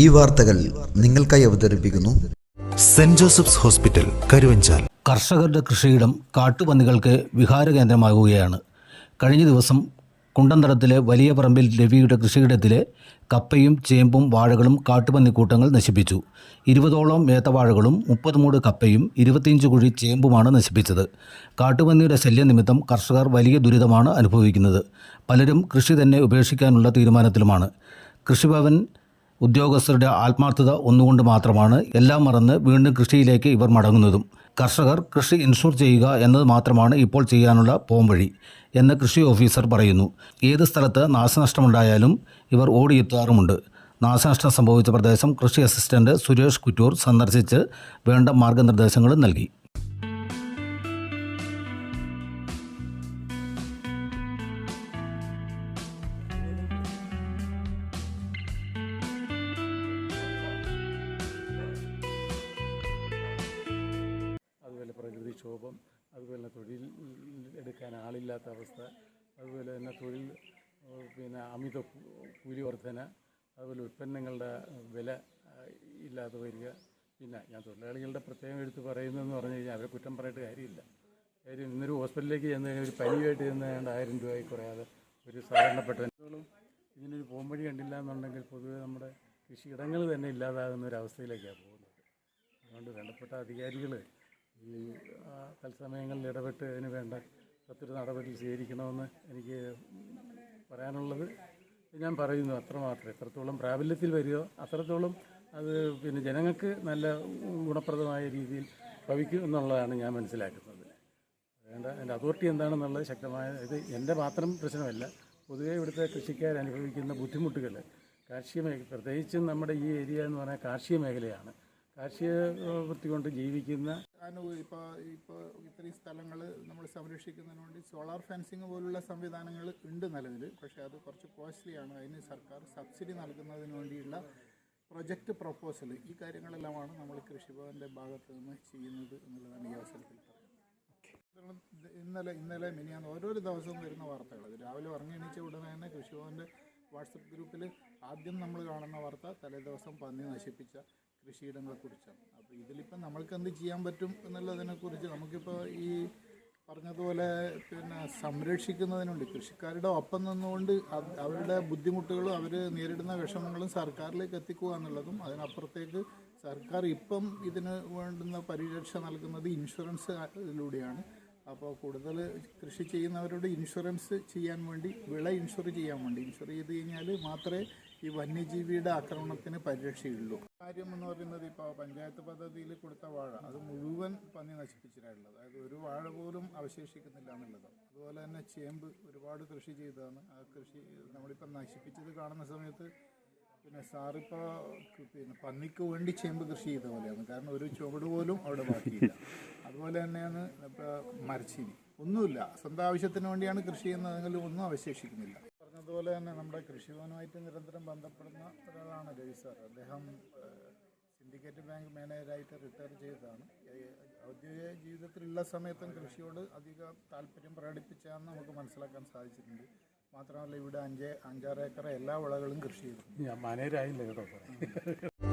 ഈ വാർത്തകൾ നിങ്ങൾക്കായി അവതരിപ്പിക്കുന്നു. Saint Joseph's hospital Karuvanchal. കർഷകരുടെ കൃഷിയിടം കാട്ടുപന്നികൾക്ക് വിഹാര കേന്ദ്രമാകുകയാണ് കഴിഞ്ഞ ദിവസം കുണ്ടന്തടത്തിലെ വലിയ പറമ്പിൽ രവിയുടെ കൃഷിയിടത്തിലെ കപ്പയും ചേമ്പും വാഴകളും കാട്ടുപന്നിക്കൂട്ടങ്ങൾ നശിപ്പിച്ചു. ഇരുപതോളം ഏത്തവാഴകളും മുപ്പത് മൂട് കപ്പയും ഇരുപത്തിയഞ്ച് കുഴി ചേമ്പുമാണ് നശിപ്പിച്ചത്. കാട്ടുപന്നിയുടെ ശല്യം നിമിത്തം കർഷകർ വലിയ ദുരിതമാണ് അനുഭവിക്കുന്നത്. പലരും കൃഷി തന്നെ ഉപേക്ഷിക്കാനുള്ള തീരുമാനത്തിലുമാണ്. കൃഷിഭവൻ ഉദ്യോഗസ്ഥരുടെ ആത്മാർത്ഥത ഒന്നുകൊണ്ട് മാത്രമാണ് എല്ലാം മറന്ന് വീണ്ടും കൃഷിയിലേക്ക് ഇവർ മടങ്ങുന്നതും. കർഷകർ കൃഷി ഇൻഷുർ ചെയ്യുക എന്നത് മാത്രമാണ് ഇപ്പോൾ ചെയ്യാനുള്ള പോംവഴി എന്ന് കൃഷി ഓഫീസർ പറയുന്നു. ഏത് സ്ഥലത്ത് നാശനഷ്ടമുണ്ടായാലും ഇവർ ഓടിയെത്താറുമുണ്ട്. നാശനഷ്ടം സംഭവിച്ച പ്രദേശം കൃഷി അസിസ്റ്റന്റ് സുരേഷ് കുറ്റൂർ സന്ദർശിച്ച് വേണ്ട മാർഗനിർദ്ദേശങ്ങളും നൽകി. പ്രകൃതിക്ഷോഭം അതുപോലെ തന്നെ തൊഴിൽ എടുക്കാൻ ആളില്ലാത്ത അവസ്ഥ അതുപോലെ തന്നെ തൊഴിൽ പിന്നെ അമിത കൂലി വർധന അതുപോലെ ഉൽപ്പന്നങ്ങളുടെ വില ഇല്ലാതെ വരിക. പിന്നെ ഞാൻ തൊഴിലാളികളുടെ പ്രത്യേകം എടുത്ത് പറയുന്നതെന്ന് പറഞ്ഞു കഴിഞ്ഞാൽ അവരെ കുറ്റം പറഞ്ഞിട്ട് കാര്യമില്ല. കാര്യം ഇന്നൊരു ഹോസ്പിറ്റലിലേക്ക് ചെന്ന് കഴിഞ്ഞാൽ ഒരു പനിയായിട്ട് ചെന്ന് കഴിഞ്ഞാൽ ആയിരം രൂപയായി കുറയാതെ ഒരു സാധാരണപ്പെട്ട ഇതിനൊരു പോംവഴി കണ്ടില്ല എന്നുണ്ടെങ്കിൽ പൊതുവേ നമ്മുടെ കൃഷിയിടങ്ങൾ തന്നെ ഇല്ലാതാകുന്ന ഒരു അവസ്ഥയിലേക്കാണ് പോകുന്നത്. അതുകൊണ്ട് വേണ്ടപ്പെട്ട അധികാരികൾ ഈ തത്സമയങ്ങളിൽ ഇടപെട്ട് അതിന് വേണ്ട ഒത്തിരി നടപടി സ്വീകരിക്കണമെന്ന് എനിക്ക് പറയാനുള്ളത്. ഞാൻ പറയുന്നു അത്രമാത്രം. എത്രത്തോളം പ്രാബല്യത്തിൽ വരികയോ അത്രത്തോളം അത് പിന്നെ ജനങ്ങൾക്ക് നല്ല ഗുണപ്രദമായ രീതിയിൽ ഭവിക്കും എന്നുള്ളതാണ് ഞാൻ മനസ്സിലാക്കുന്നത്. വേണ്ട എന്റെ അതോറിറ്റി എന്താണെന്നുള്ളത് ശക്തമായ ഇത് എന്റെ മാത്രം പ്രശ്നമല്ല. പൊതുവെ ഇവിടുത്തെ കൃഷിക്കാർ അനുഭവിക്കുന്ന ബുദ്ധിമുട്ടുകൾ കാർഷിക മേഖല പ്രത്യേകിച്ചും നമ്മുടെ ഈ ഏരിയ എന്ന് പറഞ്ഞാൽ കാർഷിക മേഖലയാണ്. കാർഷിക വൃത്തി കൊണ്ട് ജീവിക്കുന്ന ഇപ്പോൾ ഇപ്പോൾ ഇത്രയും സ്ഥലങ്ങൾ നമ്മൾ സംരക്ഷിക്കുന്നതിന് വേണ്ടി സോളാർ ഫെൻസിങ് പോലുള്ള സംവിധാനങ്ങൾ ഉണ്ട് നിലവിൽ പക്ഷേ അത് കുറച്ച് കോസ്റ്റ്ലിയാണ്. അതിന് സർക്കാർ സബ്സിഡി നൽകുന്നതിന് വേണ്ടിയുള്ള പ്രൊജക്റ്റ് പ്രപ്പോസൽ ഈ കാര്യങ്ങളെല്ലാമാണ് നമ്മൾ കൃഷിഭവന്റെ ഭാഗത്ത് നിന്ന് ചെയ്യുന്നത് എന്നുള്ളതാണ് ഈ അവസരത്തിൽ ഇന്നലെ ഇന്നലെ മിനിയാന്ന് ഓരോരോ ദിവസവും വരുന്ന വാർത്തകൾ. രാവിലെ ഉറങ്ങിയണിച്ച ഉടനെ തന്നെ കൃഷിഭവന്റെ വാട്സപ്പ് ഗ്രൂപ്പിൽ ആദ്യം നമ്മൾ കാണുന്ന വാർത്ത തലേദിവസം പന്നി നശിപ്പിച്ച കൃഷിയിടങ്ങളെക്കുറിച്ചാണ്. അപ്പോൾ ഇതിലിപ്പം നമ്മൾക്ക് എന്ത് ചെയ്യാൻ പറ്റും എന്നുള്ളതിനെ എന്നുള്ളതിനെക്കുറിച്ച് നമുക്കിപ്പോൾ ഈ പറഞ്ഞതുപോലെ പിന്നെ സംരക്ഷിക്കുന്നതിനുണ്ട്. കൃഷിക്കാരുടെ ഒപ്പം നിന്നുകൊണ്ട് അവരുടെ ബുദ്ധിമുട്ടുകളും അവർ നേരിടുന്ന വിഷമങ്ങളും സർക്കാരിലേക്ക് എത്തിക്കുക എന്നുള്ളതും അതിനപ്പുറത്തേക്ക് സർക്കാർ ഇപ്പം ഇതിന് വേണ്ടുന്ന പരിരക്ഷ നൽകുന്നത് ഇൻഷുറൻസ് ഇതിലൂടെയാണ് അപ്പോൾ കൂടുതൽ കൃഷി ചെയ്യുന്നവരോട് ഇൻഷുറൻസ് ചെയ്യാൻ വേണ്ടി വിള ഇൻഷുർ ചെയ്യാൻ വേണ്ടി ഇൻഷുർ ചെയ്ത് കഴിഞ്ഞാൽ മാത്രമേ ഈ വന്യജീവിയുടെ ആക്രമണത്തിന് പരിരക്ഷയുള്ളൂ. കാര്യം എന്ന് പറയുന്നത് ഇപ്പോൾ പഞ്ചായത്ത് പദ്ധതിയിൽ കൊടുത്ത വാഴ അത് മുഴുവൻ പന്നി നശിപ്പിച്ചിട്ടുള്ളത് അതായത് ഒരു വാഴ പോലും അവശേഷിക്കുന്നില്ല എന്നുള്ളത്. അതുപോലെ തന്നെ ചേമ്പ് ഒരുപാട് കൃഷി ചെയ്തതാണ്. ആ കൃഷി നമ്മളിപ്പോൾ നശിപ്പിച്ചത് കാണുന്ന സമയത്ത് പിന്നെ സാറിപ്പോൾ പിന്നെ പന്നിക്ക് വേണ്ടി ചേമ്പ് കൃഷി ചെയ്ത പോലെയാണ്. കാരണം ഒരു ചുവട് പോലും അവിടെ ബാക്കിയില്ല. അതുപോലെ തന്നെയാണ് ഇപ്പോൾ മരച്ചീനി. ഒന്നുമില്ല. സ്വന്തം ആവശ്യത്തിന് വേണ്ടിയാണ് കൃഷി ചെയ്യുന്നതെങ്കിലും ഒന്നും അവശേഷിക്കുന്നില്ല. പറഞ്ഞതുപോലെ തന്നെ നമ്മുടെ കൃഷിഭവനുമായിട്ട് നിരന്തരം ബന്ധപ്പെടുന്ന ഒരാളാണ് രവി സാർ. അദ്ദേഹം സിൻഡിക്കേറ്റ് ബാങ്ക് മാനേജറായിട്ട് റിട്ടയർ ചെയ്തതാണ്. ഔദ്യോഗിക ജീവിതത്തിലുള്ള സമയത്തും കൃഷിയോട് അധിക താല്പര്യം പ്രകടിപ്പിച്ചാന്ന് നമുക്ക് മനസ്സിലാക്കാൻ സാധിച്ചിട്ടുണ്ട്. മാത്രമല്ല ഇവിടെ അഞ്ച് അഞ്ചാറ് ഏക്കർ എല്ലാ വിളകളും കൃഷി ചെയ്തു ഞാൻ മാനേജരായില്ല കേട്ടോ